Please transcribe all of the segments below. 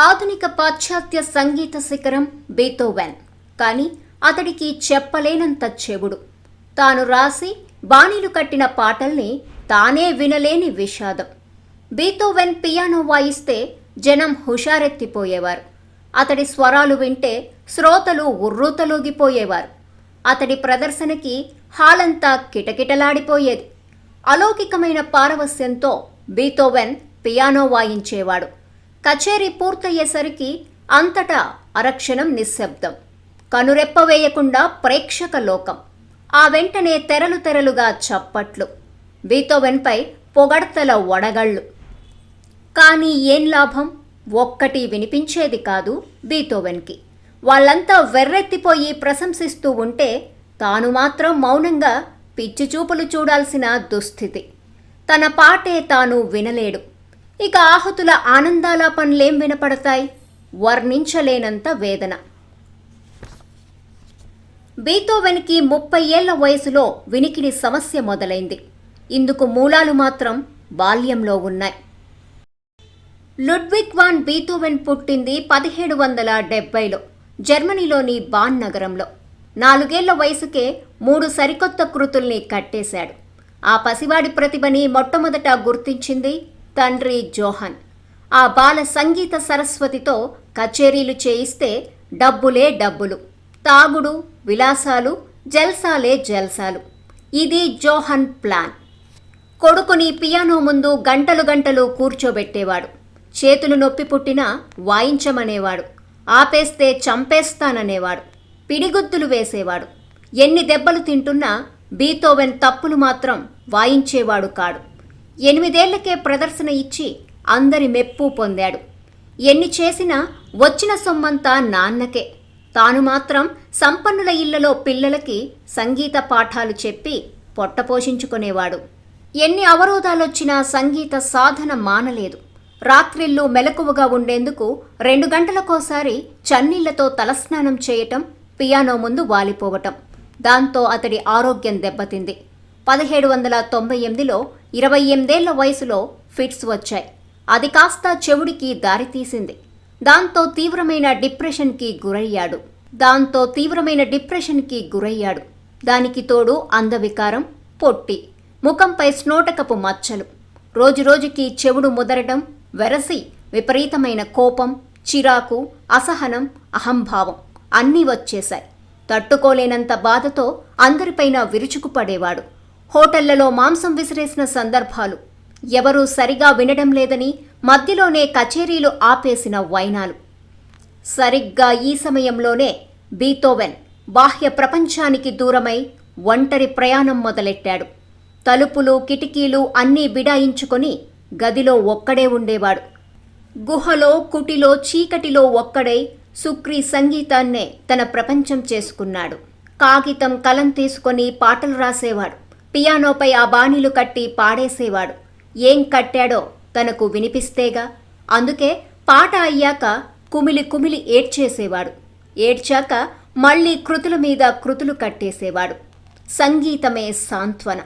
ఆధునిక పాశ్చాత్య సంగీత శిఖరం బీతోవెన్. కానీ అతడికి చెప్పలేనంత చెవుడు. తాను రాసి బాణీలు కట్టిన పాటల్ని తానే వినలేని విషాదం. బీతోవెన్ పియానో వాయిస్తే జనం హుషారెత్తిపోయేవారు. అతడి స్వరాలు వింటే శ్రోతలు ఉర్రూతలూగిపోయేవారు. అతడి ప్రదర్శనకి హాలంతా కిటకిటలాడిపోయేది. అలౌకికమైన పారవస్యంతో బీతోవెన్ పియానో వాయించేవాడు. కచేరీ పూర్తయ్యేసరికి అంతటా అరక్షణం నిశ్శబ్దం. కనురెప్ప వేయకుండా ప్రేక్షక లోకం. ఆ వెంటనే తెరలు తెరలుగా చప్పట్లు. బీతోవెన్పై పొగడ్తల వడగళ్ళు. కానీ ఏం లాభం? ఒక్కటి వినిపించేది కాదు బీతోవెన్కి. వాళ్ళంతా వెర్రెత్తిపోయి ప్రశంసిస్తూ ఉంటే తాను మాత్రం మౌనంగా పిచ్చి చూపులు చూడాల్సిన దుస్థితి. తన పాటే తాను వినలేడు. ఇక ఆహుతుల ఆనందాల పనులేం వినపడతాయి? వర్ణించలేనంత వేదన. బీతోవెన్కి ముప్పై ఏళ్ళ వయసులో వినికిడి సమస్య మొదలైంది. ఇందుకు మూలాలు మాత్రం బాల్యంలో ఉన్నాయి. లుడ్విక్ వాన్ బీతోవెన్ పుట్టింది పదిహేడు వందల డెబ్బైలో జర్మనీలోని బాన్ నగరంలో. నాలుగేళ్ళ వయసుకే మూడు సరికొత్త కృతుల్ని కట్టేశాడు. ఆ పసివాడి ప్రతిభని మొట్టమొదట గుర్తించింది తండ్రి జోహన్. ఆ బాల సంగీత సరస్వతితో కచేరీలు చేయిస్తే డబ్బులే డబ్బులు. తాగుడు విలాసాలు జల్సాలే జల్సాలు. ఇది జోహన్ ప్లాన్. కొడుకుని పియానో ముందు గంటలు గంటలు కూర్చోబెట్టేవాడు. చేతులు నొప్పి పుట్టినా వాయించమనేవాడు. ఆపేస్తే చంపేస్తాననేవాడు. పిడిగుద్దులు వేసేవాడు. ఎన్ని దెబ్బలు తింటున్నా బీతోవెన్ తప్పులు మాత్రం వాయించేవాడు కాడు. ఎనిమిదేళ్ళకే ప్రదర్శన ఇచ్చి అందరి మెప్పు పొందాడు. ఎన్ని చేసినా వచ్చిన సొమ్మంతా నాన్నకే. తాను మాత్రం సంపన్నుల ఇళ్ళలో పిల్లలకి సంగీత పాఠాలు చెప్పి పొట్ట పోషించుకునేవాడు. ఎన్ని అవరోధాలొచ్చినా సంగీత సాధన మానలేదు. రాత్రిళ్ళు మెలకువగా ఉండేందుకు రెండు గంటలకోసారి చన్నీళ్ళతో తలస్నానం చేయటం పియానో ముందు వాలిపోవటం. దాంతో అతడి ఆరోగ్యం దెబ్బతింది. పదిహేడు వందల తొంభై ఎనిమిదిలో ఇరవై ఎనిమిదేళ్ళ వయసులో ఫిట్స్ వచ్చాయి. అది కాస్త చెవుడికి దారితీసింది దాంతో తీవ్రమైన డిప్రెషన్కి గురయ్యాడు. దాంతో తీవ్రమైన డిప్రెషన్కి గురయ్యాడు. దానికి తోడు అందవికారం పొట్టి ముఖంపై స్నోటకపు మచ్చలు. రోజురోజుకి చెవుడు ముదరడం వెరసి విపరీతమైన కోపం చిరాకు అసహనం అహంభావం అన్నీ వచ్చేశాయి. తట్టుకోలేనంత బాధతో అందరిపైన విరుచుకుపడేవాడు. హోటళ్ళలో మాంసం విసిరేసిన సందర్భాలు. ఎవరూ సరిగా వినడం లేదని మధ్యలోనే కచేరీలు ఆపేసిన వైనాలు. సరిగ్గా ఈ సమయంలోనే బీతోవెన్ బాహ్య ప్రపంచానికి దూరమై ఒంటరి ప్రయాణం మొదలెట్టాడు. తలుపులు కిటికీలు అన్నీ బిడాయించుకొని గదిలో ఒక్కడే ఉండేవాడు. గుహలో కుటిలో చీకటిలో ఒక్కడై సుక్రీ సంగీతాన్నే తన ప్రపంచం చేసుకున్నాడు. కాగితం కలం తీసుకొని పాటలు రాసేవాడు. పియానోపై ఆ బాణీలు కట్టి పాడేసేవాడు. ఏం కట్టాడో తనకు వినిపిస్తేగా. అందుకే పాట అయ్యాక కుమిలి కుమిలి ఏడ్చేసేవాడు. ఏడ్చాక మళ్ళీ కృతుల మీద కృతులు కట్టేసేవాడు. సంగీతమే సాంత్వన.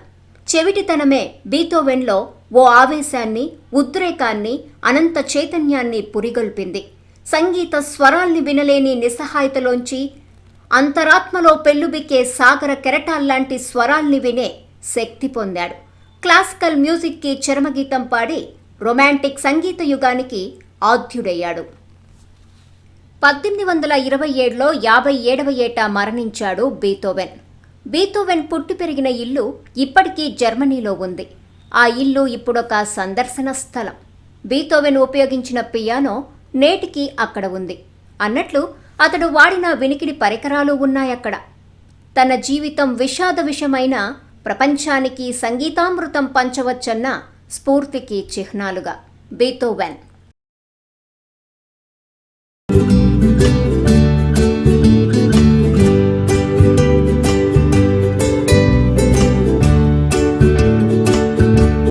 చెవిటితనమే బీతోవెన్లో ఓ ఆవేశాన్ని ఉద్రేకాన్ని అనంత చైతన్యాన్ని పురిగొల్పింది. సంగీత స్వరాల్ని వినలేని నిస్సహాయతలోంచి అంతరాత్మలో పెళ్ళుబిక్కే సాగర కెరటాల్లాంటి స్వరాల్ని వినే శక్తి పొందాడు. క్లాసికల్ మ్యూజిక్కి చరమగీతం పాడి రొమాంటిక్ సంగీత యుగానికి ఆద్యుడయ్యాడు. పద్దెనిమిది వందల ఇరవై ఏడులో యాభై ఏడవ ఏట మరణించాడు బీతోవెన్. బీతోవెన్ పుట్టి పెరిగిన ఇల్లు ఇప్పటికీ జర్మనీలో ఉంది. ఆ ఇల్లు ఇప్పుడొక సందర్శన స్థలం. బీతోవెన్ ఉపయోగించిన పియానో నేటికి అక్కడ ఉంది. అన్నట్లు అతడు వాడిన వినికిడి పరికరాలు ఉన్నాయక్కడ. తన జీవితం విషాద విషమైన ప్రపంచానికి సంగీతామృతం పంచవచ్చన్న స్ఫూర్తికి చిహ్నాలుగా. బీతోవెన్